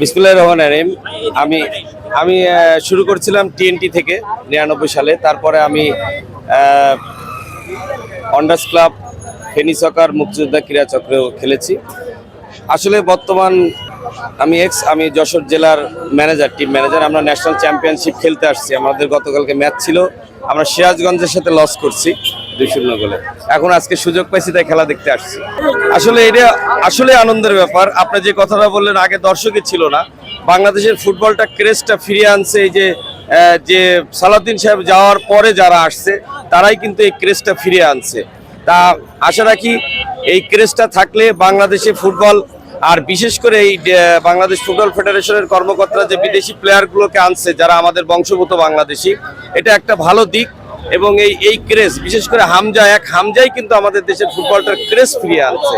বিসমুল্লাহ রহমান রহিম। আমি আমি শুরু করছিলাম টিএনটি থেকে নিরানব্বই সালে। তারপরে আমি অন্ডাস ক্লাব ফেনী সকার মুক্তিযোদ্ধা ক্রীড়া চক্রেও খেলেছি। আসলে বর্তমান আমি এক্স আমি যশোর জেলার ম্যানেজার টিম ম্যানেজার আমরা ন্যাশনাল চ্যাম্পিয়নশিপ খেলতে আসছি। আমাদের গতকালকে ম্যাচ ছিল। আমরা সিরাজগঞ্জের সাথে লস করছি। গোলে। এখন আজকে সুযোগ পাইছি, তাই খেলা দেখতে আসছি। আসলে এটা আসলে আনন্দের ব্যাপার। আপনি যে কথাটা বললেন, আগে দর্শকই ছিল না। বাংলাদেশের ফুটবলটা ক্রেজটা ফিরিয়ে আনছে এই যে যে সালাউদ্দিন সাহেব যাওয়ার পরে যারা আসছে, তারাই কিন্তু এই ক্রেজটা ফিরিয়ে আনছে। তা আশা রাখি এই ক্রেজটা থাকলে বাংলাদেশে ফুটবল, আর বিশেষ করে এই বাংলাদেশ ফুটবল ফেডারেশনের কর্মকর্তারা যে বিদেশি প্লেয়ারগুলোকে আনছে, যারা আমাদের বংশগত বাংলাদেশি, এটা একটা ভালো দিক। এবং এই এই ক্রেজ বিশেষ করে হামজা এক, হামজাই কিন্তু আমাদের দেশের ফুটবলটার ক্রেজ ফিরিয়ে আনছে।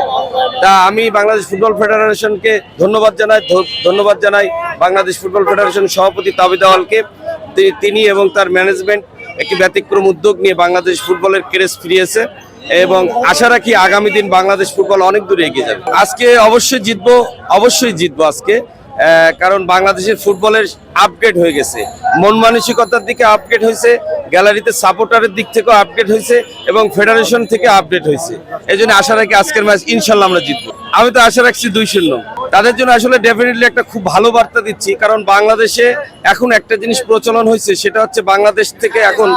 তা আমি বাংলাদেশ ফুটবল ফেডারেশনকে ধন্যবাদ জানাই ধন্যবাদ জানাই বাংলাদেশ ফুটবল ফেডারেশন সভাপতি তাবিদ আওয়ালকে তিনি এবং তার ম্যানেজমেন্ট একটি ব্যতিক্রম উদ্যোগ নিয়ে বাংলাদেশ ফুটবলের ক্রেজ ফিরিয়েছে এবং আশা রাখি আগামী দিন বাংলাদেশ ফুটবল অনেক দূরে এগিয়ে যাবে। আজকে অবশ্যই জিতবো অবশ্যই জিতবো আজকে কারণ বাংলাদেশের ফুটবলের আপগ্রেড হয়ে গেছে। মন মানসিকতার দিকে আপগ্রেড হয়েছে গ্যালারিতে সাপোর্টারের দিক থেকেও আপডেট হয়েছে এবং ফেডারেশন থেকে আপডেট হয়েছে। এই জন্য আশা রাখি আজকের ম্যাচ ইনশাল্লাহ আমরা জিতবো। আমি তো আশা রাখছি দুই শূন্য তাদের জন্য আসলে ডেফিনেটলি একটা খুব ভালো বার্তা দিচ্ছি, কারণ বাংলাদেশে এখন একটা জিনিস প্রচলন হয়েছে, সেটা হচ্ছে বাংলাদেশ থেকে এখন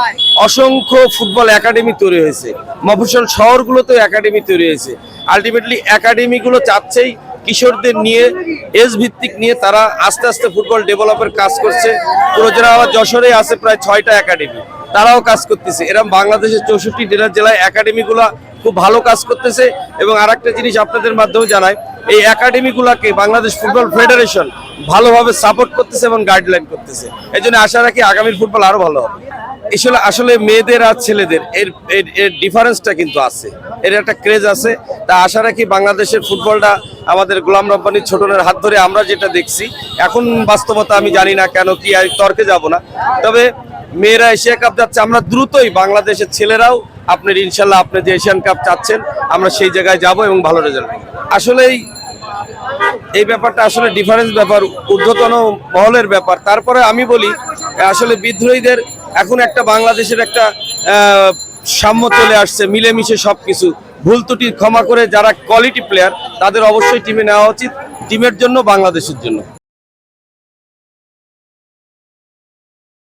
অসংখ্য ফুটবল একাডেমি তৈরি হয়েছে। মফস্বল শহরগুলোতেও একাডেমি তৈরি হয়েছে। আলটিমেটলি একাডেমিগুলো চাচ্ছেই কিশোরদের নিয়ে এজ ভিত্তিক নিয়ে তারা আস্তে আস্তে ফুটবল ডেভেলপের কাজ করছে। পুরো আমার যশোরে আছে প্রায় ছয়টা একাডেমি তারাও কাজ করতেছে। এরকম বাংলাদেশের চৌষট্টি জেলা জেলায় একাডেমিগুলা খুব ভালো কাজ করতেছে। এবং আরেকটা জিনিস আপনাদের মাধ্যমে জানাই, এই একাডেমিগুলাকে বাংলাদেশ ফুটবল ফেডারেশন ভালোভাবে সাপোর্ট করতেছে এবং গাইডলাইন করতেছে। এই জন্য আশা রাখি আগামীর ফুটবল আরও ভালো হবে। আসলে আসলে মেয়েদের আর ছেলেদের এর এর এর ডিফারেন্সটা কিন্তু আছে। এর একটা ক্রেজ আছে। তা আশা রাখি বাংলাদেশের ফুটবলটা আমাদের গোলাম রব্বানির ছোটনের হাত ধরে আমরা যেটা দেখছি, এখন বাস্তবতা আমি জানি না কেন কি আর তর্কে যাব না। তবে মেয়েরা এশিয়া কাপ যাচ্ছে, আমরা দ্রুতই বাংলাদেশের ছেলেরাও আপনার ইনশাল্লাহ আপনি যে এশিয়ান কাপ চাচ্ছেন, আমরা সেই জায়গায় যাব এবং ভালো রেজাল্ট আসলেই এই ব্যাপারটা আসলে ডিফারেন্স ব্যাপার, ঊর্ধ্বতন মহলের ব্যাপার। তারপরে আমি বলি, আসলে বিদ্রোহীদের এখন একটা বাংলাদেশের একটা সাম্য চলে আসছে, মিলেমিশে সব কিছু ভুল ত্রুটি ক্ষমা করে যারা কোয়ালিটি প্লেয়ার তাদের অবশ্যই টিমে নেওয়া উচিত। টিমের জন্য, বাংলাদেশের জন্য।